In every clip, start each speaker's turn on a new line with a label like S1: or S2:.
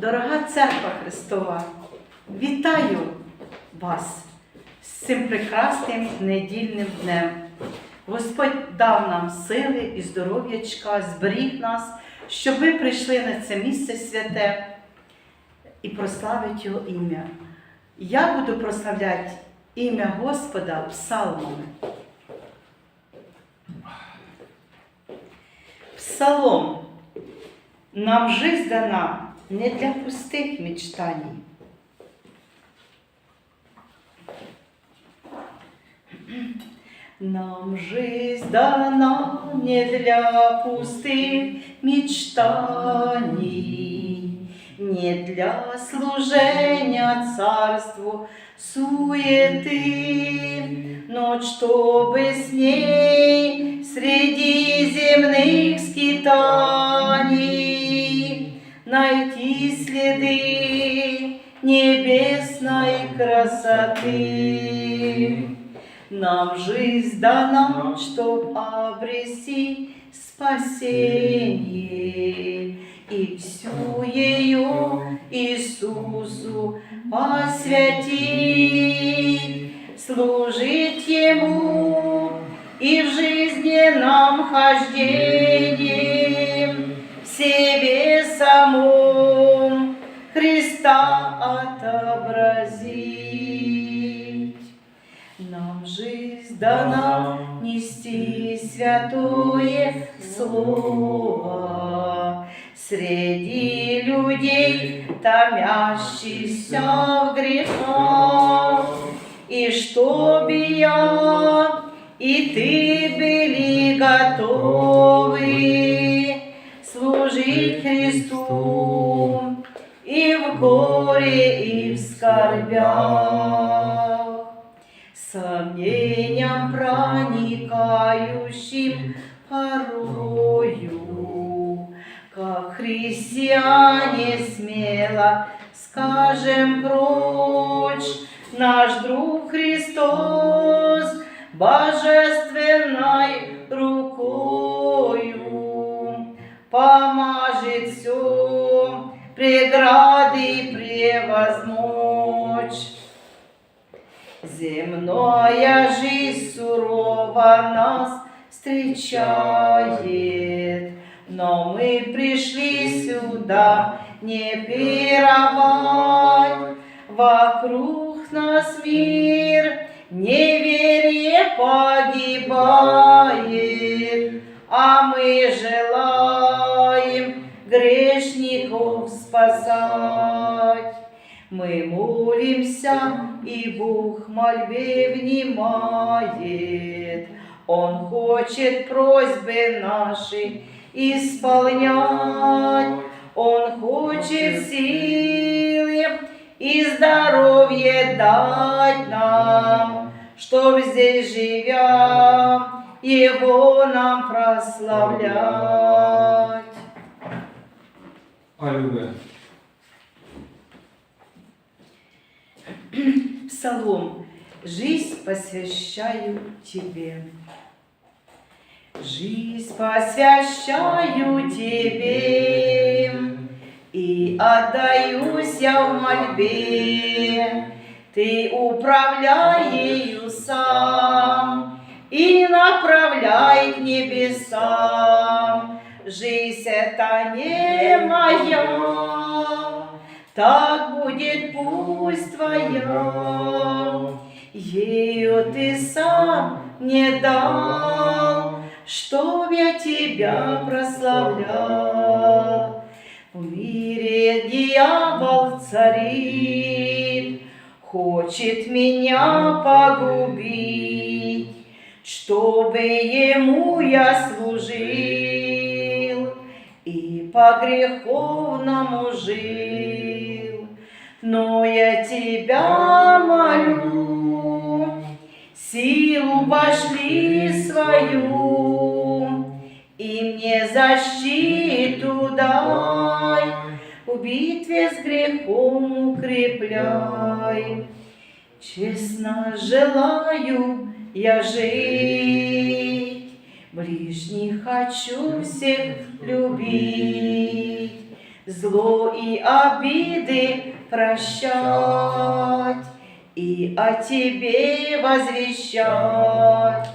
S1: Дорога церква Христова, вітаю вас з цим прекрасним недільним днем. Господь дав нам сили і здоров'ячка, зберіг нас, щоб ми прийшли на це місце святе і прославити Його ім'я. Я буду прославляти ім'я Господа псалмами. Псалом. Нам жизнь дана не для пустых мечтаний. Нам жизнь дана не для пустых мечтаний, не для служения царству суеты, но чтобы с ней среди земных скитаний найти следы небесной красоты. Нам жизнь дана, чтоб обрести спасение, и всю ее Иисусу посвятить, служить Ему и в жизненном хождении в себе самом Христа отобразить. Нам жизнь дана нести святое слово среди людей, томящихся в грехах, и чтобы я и ты были готовы служить Христу и в горе, и в скорбях. Сомнением проникающим порою, как христиане смело скажем прочь наш друг Христос божественной рукою помажет все преграды превозмочь. Земная жизнь сурова нас встречает, но мы пришли сюда не пировать. Вокруг нас мир, неверие погибает, а мы желаем грешников спасать. Мы молимся, и Бог мольбе внимает. Он хочет просьбы наши исполнять. Он хочет силы и здоровье дать нам, чтоб здесь живя, Его нам прославлять.
S2: Аллилуйя.
S1: Псалом. Жизнь посвящаю тебе. Жизнь посвящаю тебе и отдаюсь я в мольбе. Ты управляй ею сам направляй к небесам. Жизнь это не моя, так будет пусть твоя. Ею ты сам не дал, чтоб я тебя прославлял. В мире дьявол царит, хочет меня погубить, чтобы ему я служил и по греховному жил. Но я тебя молю, силу пошли свою, и мне защиту дай, в битве с грехом укрепляй. Честно желаю я жить, ближних хочу всех любить, зло и обиды прощать и о Тебе возвещать.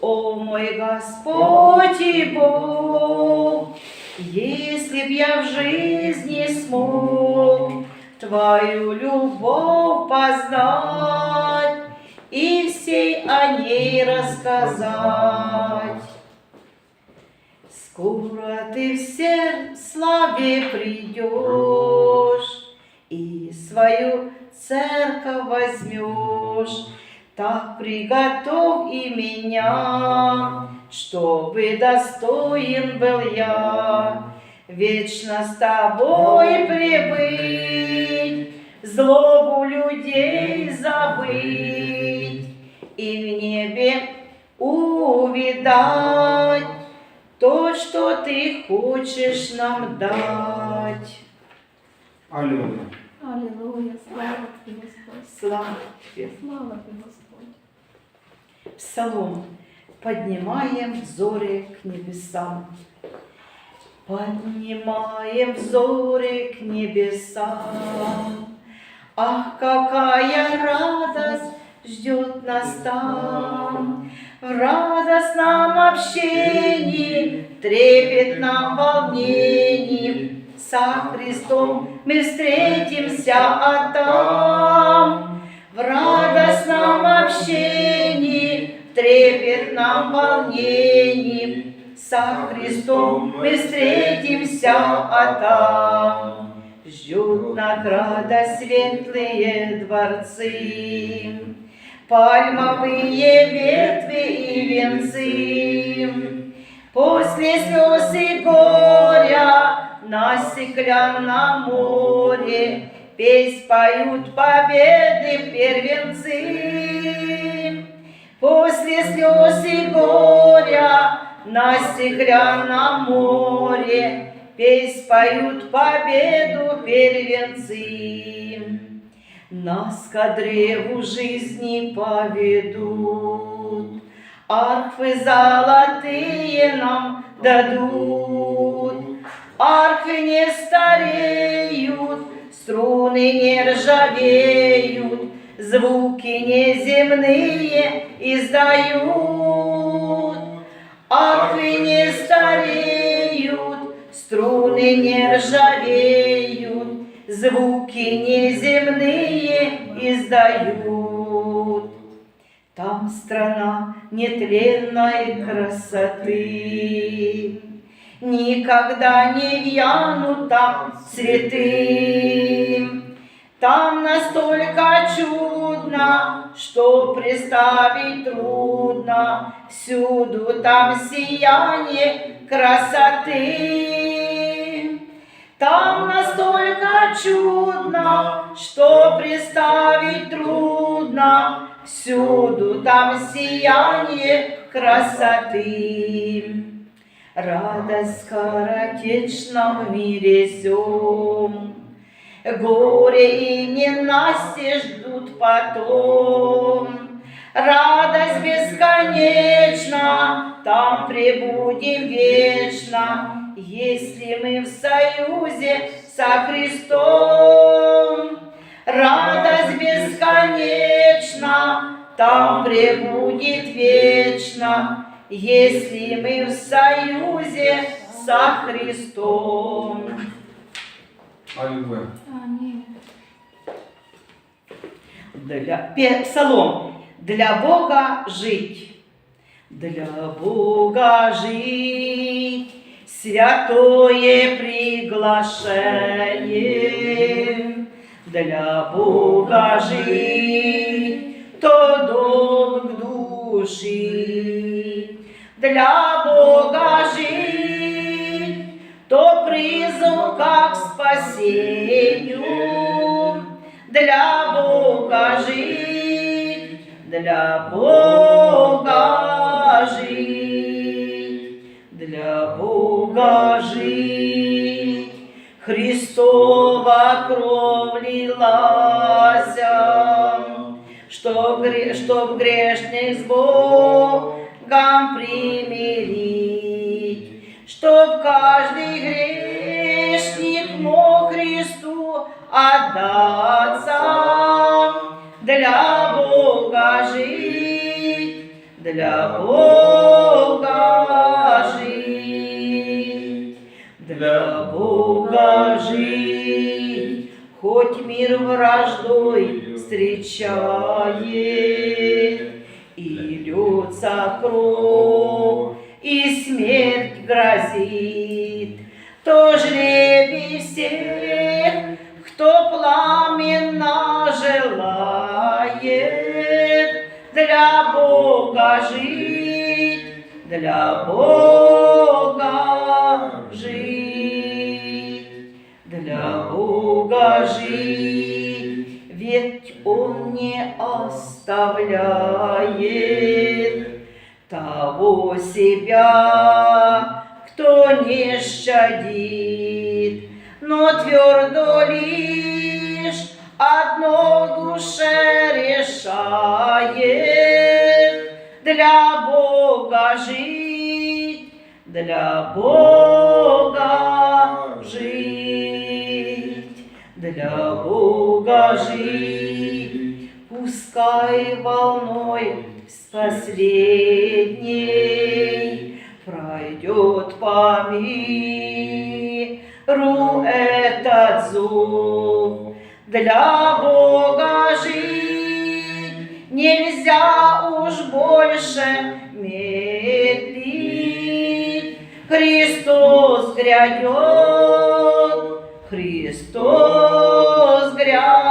S1: О мой Господь и Бог, если б я в жизни смог Твою любовь познать и всей о ней рассказать. Скоро ты в сер- славе придешь и свою церковь возьмешь. Так приготовь и меня, чтобы достоин был я вечно с тобой прибыть, злобу людей забыть и в небе увидать то, что ты хочешь нам дать.
S2: Аллилуйя.
S3: Аллилуйя, слава Тебе, Господь.
S1: Слава тебе.
S3: Слава Тебе, Господь.
S1: Псалом. Поднимаем взоры к небесам. Поднимаем взоры к небесам. Ах, какая радость ждет нас там. В радостном общении, трепетном волнении. Со Христом мы встретимся, а там. В радостном общении, в трепетном волнении. Со Христом мы встретимся, а там. Ждут награда светлые дворцы, пальмовые ветви и венцы. После слез и горя на стеклянном море Песнь поют победы первенцы. После слез и горя на стеклянном море Песнь поют победу первенцы. Нас ко древу жизни поведут, Арфы золотые нам дадут. Арфы не стареют, струны не ржавеют, Звуки неземные издают. Арфы не стареют, струны не ржавеют, Звуки неземные издают. Там страна нетленной красоты, Никогда не вянут там цветы. Там настолько чудно, что представить трудно, Всюду там сияние красоты. Там настолько чудно, что представить трудно, Всюду там сияние красоты. Радость в скоротечном мире сём, Горе и ненастье ждут потом. Радость бесконечна, там пребудем вечно, Если мы в союзе со Христом. Радость бесконечна, там пребудет вечно, Если мы в союзе со Христом.
S2: Аллилуйя.
S3: Аминь.
S1: Для, пе- псалом. Для Бога жить. Для Бога жить. Святое приглашение. Для Бога жить. То долг души. Для Бога жить. То призыв как спасению для Бога жить, для Бога жить, жить. Христова кровь лилась, чтоб, чтоб грешных с Богом примирить, чтоб каждый грешник будемо Христу отдаться, для Бога жить, для Бога встречает, и льется кровь, и смерть грозит, то жребий всех, кто пламенно желает для Бога жить, для Бога жить, для Бога жить, Он не оставляет того себя, кто не щадит, но твердо лишь одно в душе решает. Для Бога жить, для Бога жить, для Бога жить, пускай волной с последней пройдет по миру этот зов. Для Бога жить нельзя уж больше медлить. Христос грядет, Христос грядет.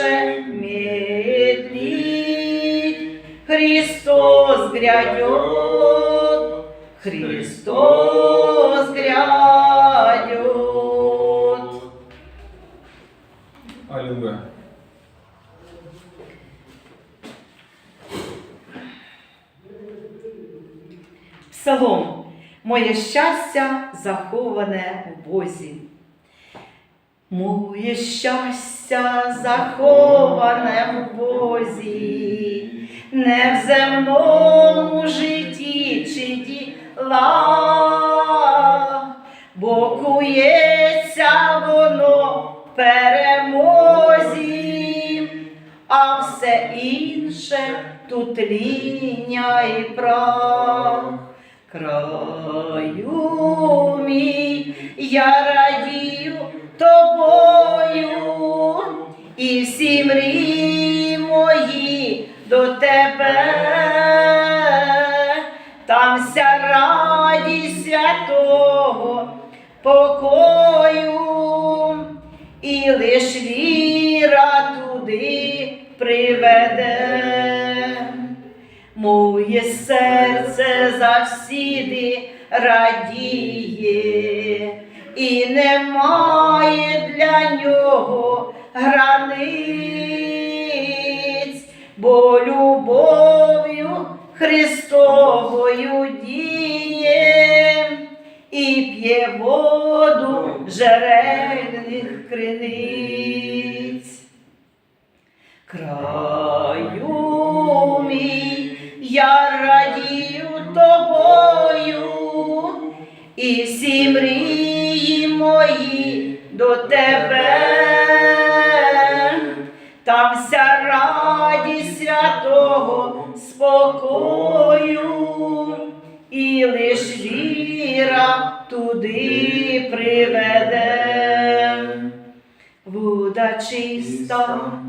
S1: Больше медлить. Христос грядет, Христос грядет.
S2: Аллилуйя.
S1: Псалом. Моє щастя заховане в Бозі. Моє щастя заховане в Бозі, не в земному житті чи ділах, бо кується воно перемозі, а все інше тут ління і прах. Краю мій, я покою, і лиш віра туди приведе. Моє серце завсіди радіє, і немає для нього границь, бо любов'ю Христовою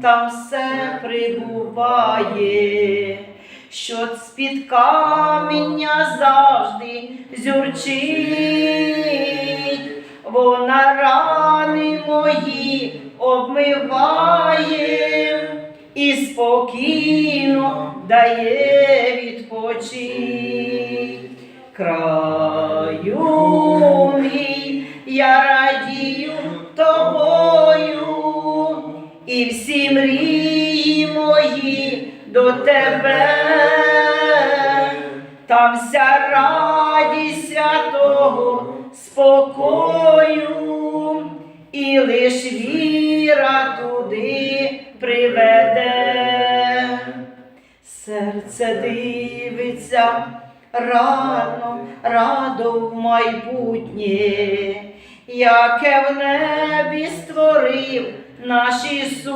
S1: там все прибуває, що з-під каміння завжди зюрчить, вона рани мої обмиває і спокійно дає відпочить. Краю мій, я радію всі мрії мої до тебе, там вся радість святого спокою, і лиш віра туди приведе. Серце дивиться рано, радо в майбутнє, яке в небі створив наш Ісус,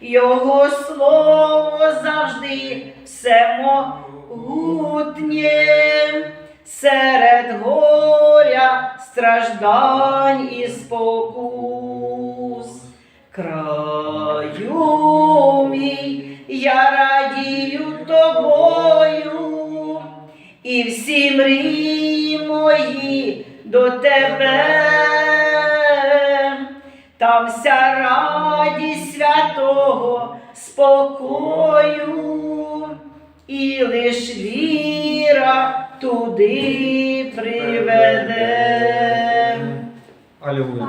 S1: Його слово завжди всемогутнє, серед горя, страждань і спокус. Краю мій, я радію тобою, і всі мрії мої до тебе, святого спокою, і лиш віра туди приведе.
S2: Аллилуйя.